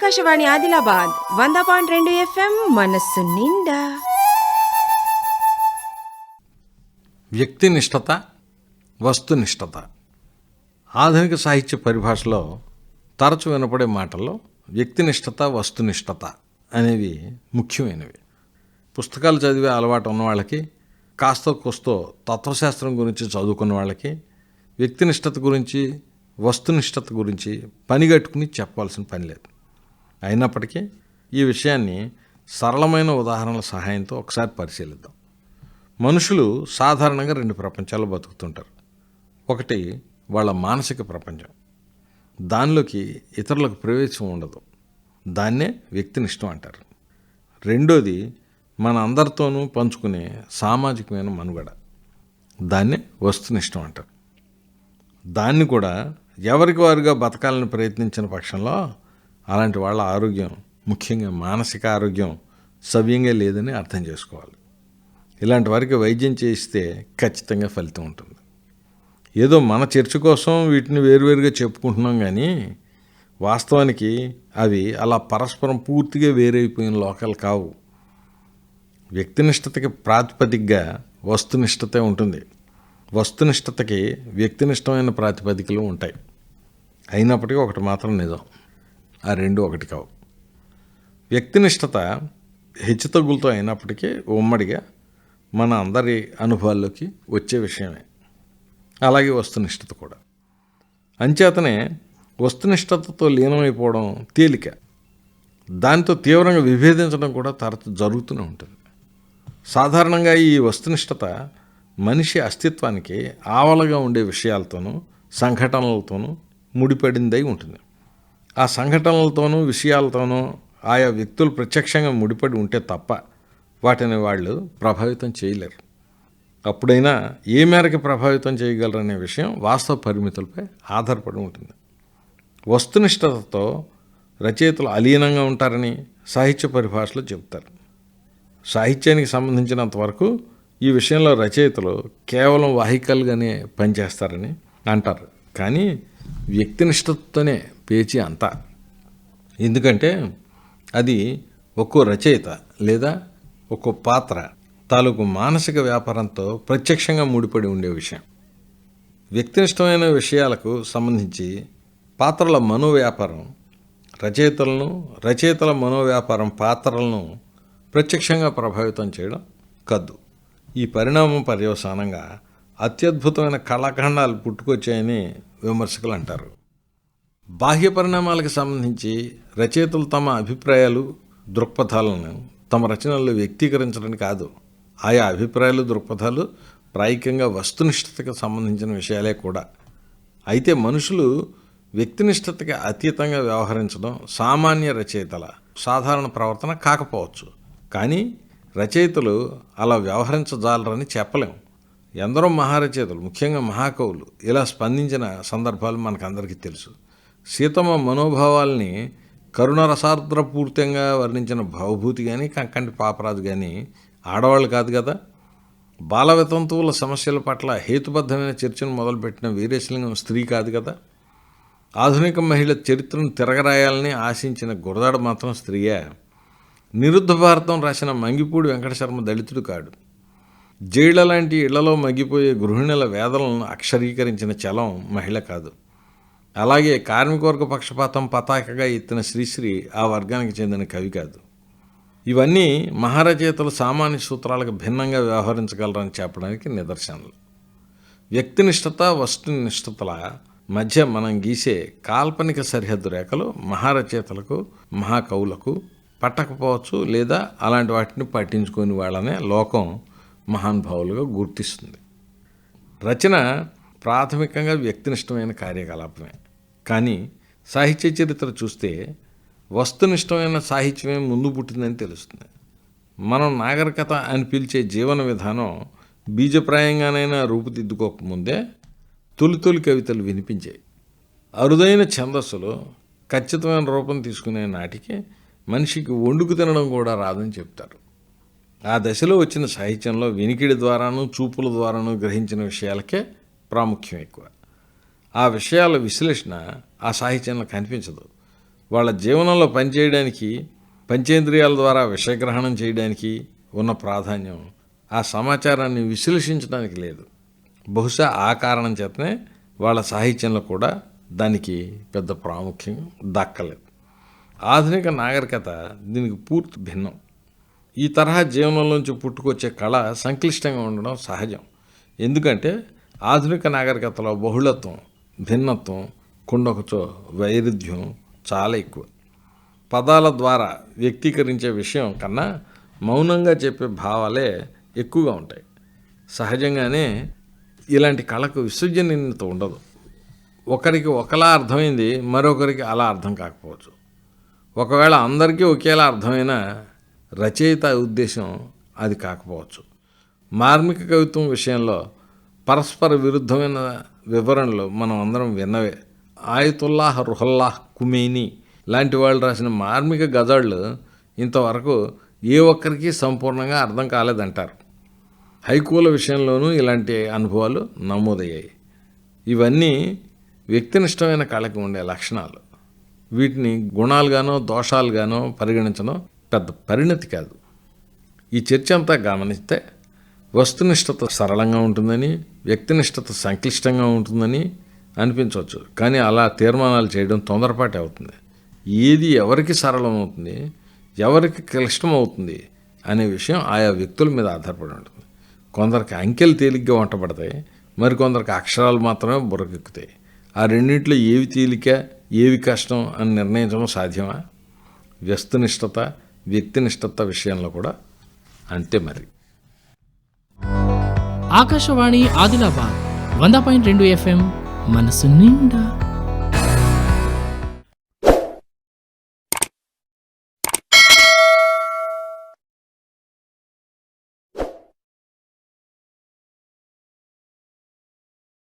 ఆకాశవాణి ఆదిలాబాద్ వంద పాయింట్ రెండు ఎఫ్ఎం మనస్సు నిండా. వ్యక్తినిష్టత వస్తునిష్టత. ఆధునిక సాహిత్య పరిభాషలో తరచు వినపడే మాటల్లో వ్యక్తినిష్టత వస్తునిష్టత అనేవి ముఖ్యమైనవి. పుస్తకాలు చదివే అలవాటు ఉన్న వాళ్ళకి కాస్తో కోస్తో తత్వశాస్త్రం గురించి చదువుకున్న వాళ్ళకి వ్యక్తినిష్టత గురించి వస్తునిష్టత గురించి పనిగట్టుకుని చెప్పాల్సిన పని లేదు. అయినప్పటికీ ఈ విషయాన్ని సరళమైన ఉదాహరణల సహాయంతో ఒకసారి పరిశీలిద్దాం. మనుషులు సాధారణంగా రెండు ప్రపంచాలు బతుకుతుంటారు. ఒకటి వాళ్ళ మానసిక ప్రపంచం. దానిలోకి ఇతరులకు ప్రవేశం ఉండదు. దాన్నే వ్యక్తినిష్టం అంటారు. రెండోది మన అందరితోనూ పంచుకునే సామాజికమైన మనుగడ. దాన్నే వస్తునిష్టం అంటారు. దాన్ని కూడా ఎవరికి వారుగా బతకాలని ప్రయత్నించిన పక్షంలో అలాంటి వాళ్ళ ఆరోగ్యం ముఖ్యంగా మానసిక ఆరోగ్యం సవ్యంగా లేదని అర్థం చేసుకోవాలి. ఇలాంటి వారికి వైద్యం చేయిస్తే ఖచ్చితంగా ఫలితం ఉంటుంది. ఏదో మన చర్చ కోసం వీటిని వేరువేరుగా చెప్పుకుంటున్నాం కానీ వాస్తవానికి అవి అలా పరస్పరం పూర్తిగా వేరైపోయిన లోకాలు కావు. వ్యక్తినిష్టతకి ప్రాతిపదికగా వస్తునిష్టతే ఉంటుంది. వస్తునిష్టతకి వ్యక్తినిష్టమైన ప్రాతిపదికలు ఉంటాయి. అయినప్పటికీ ఒకటి మాత్రం నిజం. ఆ రెండు ఒకటి కావు. వ్యక్తినిష్టత హెచ్చుతగ్గులతో అయినప్పటికీ ఉమ్మడిగా మన అందరి అనుభవాల్లోకి వచ్చే విషయమే. అలాగే వస్తునిష్టత కూడా. అంచేతనే వస్తునిష్టతతో లీనమైపోవడం తేలిక. దాంతో తీవ్రంగా విభేదించడం కూడా తరచు జరుగుతూనే ఉంటుంది. సాధారణంగా ఈ వస్తునిష్టత మనిషి అస్తిత్వానికి ఆవలగా ఉండే విషయాలతోనూ సంఘటనలతోనూ ముడిపడిందై ఉంటుంది. ఆ సంఘటనలతోనూ విషయాలతోనూ ఆయా వ్యక్తులు ప్రత్యక్షంగా ముడిపడి ఉంటే తప్ప వాటిని వాళ్ళు ప్రభావితం చేయలేరు. అప్పుడైనా ఏ మేరకు ప్రభావితం చేయగలరనే విషయం వాస్తవ పరిమితులపై ఆధారపడి ఉంటుంది. వస్తునిష్టతతో రచయితలు అలీనంగా ఉంటారని సాహిత్య పరిభాషలో చెబుతారు. సాహిత్యానికి సంబంధించినంత వరకు ఈ విషయంలో రచయితలు కేవలం వాహికలుగానే పనిచేస్తారని అంటారు. కానీ వ్యక్తినిష్టతతోనే పేచి అంతా. ఎందుకంటే అది ఒక్కో రచయిత లేదా ఒక్కో పాత్ర తాలూకు మానసిక వ్యాపారంతో ప్రత్యక్షంగా ముడిపడి ఉండే విషయం. వ్యక్తినిష్టమైన విషయాలకు సంబంధించి పాత్రల మనోవ్యాపారం రచయితలను రచయితల మనోవ్యాపారం పాత్రలను ప్రత్యక్షంగా ప్రభావితం చేయడం కద్దు. ఈ పరిణామం పర్యవసానంగా అత్యద్భుతమైన కళాఖండాలు పుట్టుకొచ్చాయని విమర్శకులు అంటారు బాహ్య పరిణామాలకు సంబంధించి రచయితలు తమ అభిప్రాయాలు దృక్పథాలను తమ రచనల్లో వ్యక్తీకరించడం కాదు ఆయా అభిప్రాయాలు దృక్పథాలు ప్రాయికంగా వస్తునిష్టతకు సంబంధించిన విషయాలే కూడా. అయితే మనుషులు వ్యక్తినిష్టతకి అతీతంగా వ్యవహరించడం సామాన్య రచయితల సాధారణ ప్రవర్తన కాకపోవచ్చు. కానీ రచయితలు అలా వ్యవహరించజాలరని చెప్పలేం. ఎందరో మహారచయితలు ముఖ్యంగా మహాకవులు ఇలా స్పందించిన సందర్భాలు మనకందరికీ తెలుసు. సీతమ్మ మనోభావాల్ని కరుణరసార్ద్రపూర్తంగా వర్ణించిన భావభూతి కానీ కంకంటి పాపరాజు కానీ ఆడవాళ్ళు కాదు కదా. బాల వితంతువుల సమస్యల పట్ల హేతుబద్ధమైన చర్చను మొదలుపెట్టిన వీరేశలింగం స్త్రీ కాదు కదా. ఆధునిక మహిళ చరిత్రను తిరగరాయాలని ఆశించిన గురదాడ మాత్రం స్త్రీయే. నిరుద్ధ భారతం రాసిన మంగిపూడి వెంకటశర్మ దళితుడు కాడు. జైళ్ళ లాంటి ఇళ్ళలో మగ్గిపోయే గృహిణుల వేదనలను అక్షరీకరించిన చలం మహిళ కాదు. అలాగే కార్మికవర్గ పక్షపాతం పతాకగా ఎత్తిన శ్రీశ్రీ ఆ వర్గానికి చెందిన కవి కాదు. ఇవన్నీ మహారచయితలు సామాన్య సూత్రాలకు భిన్నంగా వ్యవహరించగలరని చెప్పడానికి నిదర్శనలు. వ్యక్తినిష్టత వస్తునిష్టతల మధ్య మనం గీసే కాల్పనిక సరిహద్దు రేఖలు మహారచయితలకు మహాకవులకు పట్టకపోవచ్చు లేదా అలాంటి వాటిని పట్టించుకొని వాళ్ళనే లోకం మహానుభావులుగా గుర్తిస్తుంది. రచన ప్రాథమికంగా వ్యక్తినిష్టమైన కార్యకలాపమే. కానీ సాహిత్య చరిత్ర చూస్తే వస్తునిష్టమైన సాహిత్యమే ముందు పుట్టిందని తెలుస్తుంది. మనం నాగరికత అని పిలిచే జీవన విధానం బీజప్రాయంగానైనా రూపుదిద్దుకోకముందే తొలి తొలి కవితలు వినిపించాయి. అరుదైన ఛందస్సులో ఖచ్చితమైన రూపం తీసుకునే నాటికి మనిషికి వండుకు తినడం కూడా రాదని చెప్తారు. ఆ దశలో వచ్చిన సాహిత్యంలో వినికిడి ద్వారాను చూపుల ద్వారాను గ్రహించిన విషయాలకే ప్రాముఖ్యం ఎక్కువ. ఆ విషయాల విశ్లేషణ ఆ సాహిత్యంలో కనిపించదు. వాళ్ళ జీవనంలో పనిచేయడానికి పంచేంద్రియాల ద్వారా విషయగ్రహణం చేయడానికి ఉన్న ప్రాధాన్యం ఆ సమాచారాన్ని విశ్లేషించడానికి లేదు. బహుశా ఆ కారణం చేతనే వాళ్ళ సాహిత్యంలో కూడా దానికి పెద్ద ప్రాముఖ్యం దక్కలేదు. ఆధునిక నాగరికత దీనికి పూర్తి భిన్నం. ఈ తరహా జీవనంలోంచి పుట్టుకొచ్చే కళ సంక్లిష్టంగా ఉండడం సహజం. ఎందుకంటే ఆధునిక నాగరికతలో బహుళత్వం భిన్నత్వం కుండొకచో వైరుధ్యం చాలా ఎక్కువ. పదాల ద్వారా వ్యక్తీకరించే విషయం కన్నా మౌనంగా చెప్పే భావాలే ఎక్కువగా ఉంటాయి. సహజంగానే ఇలాంటి కళకు విశ్వజనీయత ఉండదు. ఒకరికి ఒకలా అర్థమైంది మరొకరికి అలా అర్థం కాకపోవచ్చు. ఒకవేళ అందరికీ ఒకేలా అర్థమైనా రచయిత ఉద్దేశం అది కాకపోవచ్చు. మార్మిక కవిత్వం విషయంలో పరస్పర విరుద్ధమైన వివరణలు మనం అందరం విన్నవే. ఆయతుల్లాహ్ రుహల్లాహ్ కుమేని లాంటి వాళ్ళు రాసిన మార్మిక గజళ్ళు ఇంతవరకు ఏ ఒక్కరికి సంపూర్ణంగా అర్థం కాలేదంటారు. హైకూల విషయంలోనూ ఇలాంటి అనుభవాలు నమోదయ్యాయి. ఇవన్నీ వ్యక్తినిష్టమైన కళకి ఉండే లక్షణాలు. వీటిని గుణాలుగానో దోషాలుగానో పరిగణించడం పెద్ద పరిణతి కాదు. ఈ చర్చ అంతా గమనిస్తే వస్తునిష్టత సరళంగా ఉంటుందని వ్యక్తినిష్టత సంక్లిష్టంగా ఉంటుందని అనిపించవచ్చు. కానీ అలా తీర్మానాలు చేయడం తొందరపాటు అవుతుంది. ఏది ఎవరికి సరళం అవుతుంది ఎవరికి క్లిష్టం అవుతుంది అనే విషయం ఆయా వ్యక్తుల మీద ఆధారపడి ఉంటుంది. కొందరికి అంకెలు తేలిగ్గా వంటపడతాయి మరికొందరికి అక్షరాలు మాత్రమే బుర్రకెక్కుతాయి. ఆ రెండింటిలో ఏవి తేలిక ఏవి కష్టం అని నిర్ణయించడం సాధ్యమా? వ్యస్తునిష్టత వ్యక్తినిష్టత విషయంలో కూడా అంతే మరి. ఆకాశవాణి ఆదిలాబాద్ వంద పాయింట్ రెండు ఎఫ్ఎం మనసు నిండా